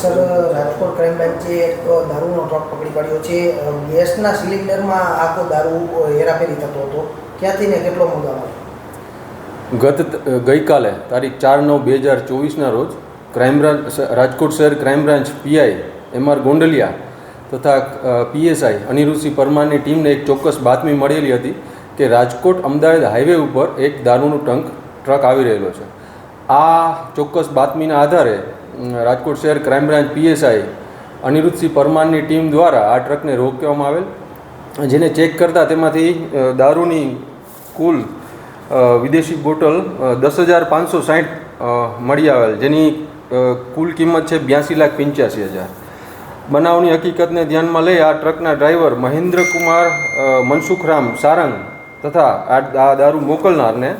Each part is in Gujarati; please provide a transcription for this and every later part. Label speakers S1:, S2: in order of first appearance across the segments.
S1: સર, રાજકોટ ક્રાઇમ બ્રાન્ચે એક દારૂનો ટ્રક પકડી પાડ્યો છે. ગેસના સિલિન્ડરમાં આખો દારૂ હેરાફેરી થતો હતો. ક્યાંથી ને કેટલો મંગાવો
S2: ગત ગઈકાલે તારીખ ચાર નવ બે હજાર ચોવીસના રોજ ક્રાઇમ બ્રાન્ચ રાજકોટ શહેર crime branch PI M R Gondaliya તથા પીએસઆઈ અનિરુદ્ધસિંહ પરમારની ટીમને એક ચોક્કસ બાતમી મળેલી હતી કે રાજકોટ અમદાવાદ હાઈવે ઉપર એક દારૂનું ટંક ટ્રક આવી રહેલો છે. આ ચોક્કસ બાતમીના આધારે રાજકોટ શહેર ક્રાઇમ બ્રાન્ચ પીએસઆઈ અનિરુદ્ધસિંહ પરમારની ટીમ દ્વારા આ ટ્રકને રોકવામાં આવેલ. જેને ચેક કરતાં તેમાંથી દારૂની કુલ વિદેશી બોટલ દસ હજાર પાંચસો સાહીઠ મળી આવેલ. જેની કુલ કિંમત છે બ્યાસી લાખ પંચ્યાસી હજાર. બનાવની હકીકતને ધ્યાનમાં લઈ આ ટ્રકના ડ્રાઈવર મહેન્દ્રકુમાર મનસુખરામ સારંગ તથા આ દારૂ મોકલનારને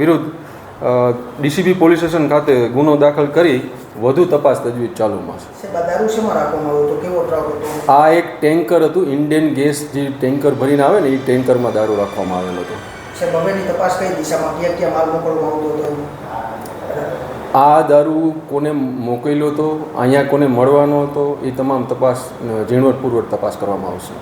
S2: વિરુદ્ધ ડીસીબી પોલીસ સ્ટેશન ખાતે ગુનો દાખલ કરી વધુ તપાસ તજવીજ ચાલુમાં છે.
S1: આ
S2: એક ટેન્કર હતું ઇન્ડિયન ગેસ જે ટેન્કર ભરીને આવે ને એ ટેન્કરમાં દારૂ રાખવામાં આવેલો હતો. આ દારૂ કોને મોકલ્યો હતો અહીંયા કોને મળવાનો હતો એ તમામ તપાસ ઝીણવટપૂર્વક તપાસ કરવામાં આવશે.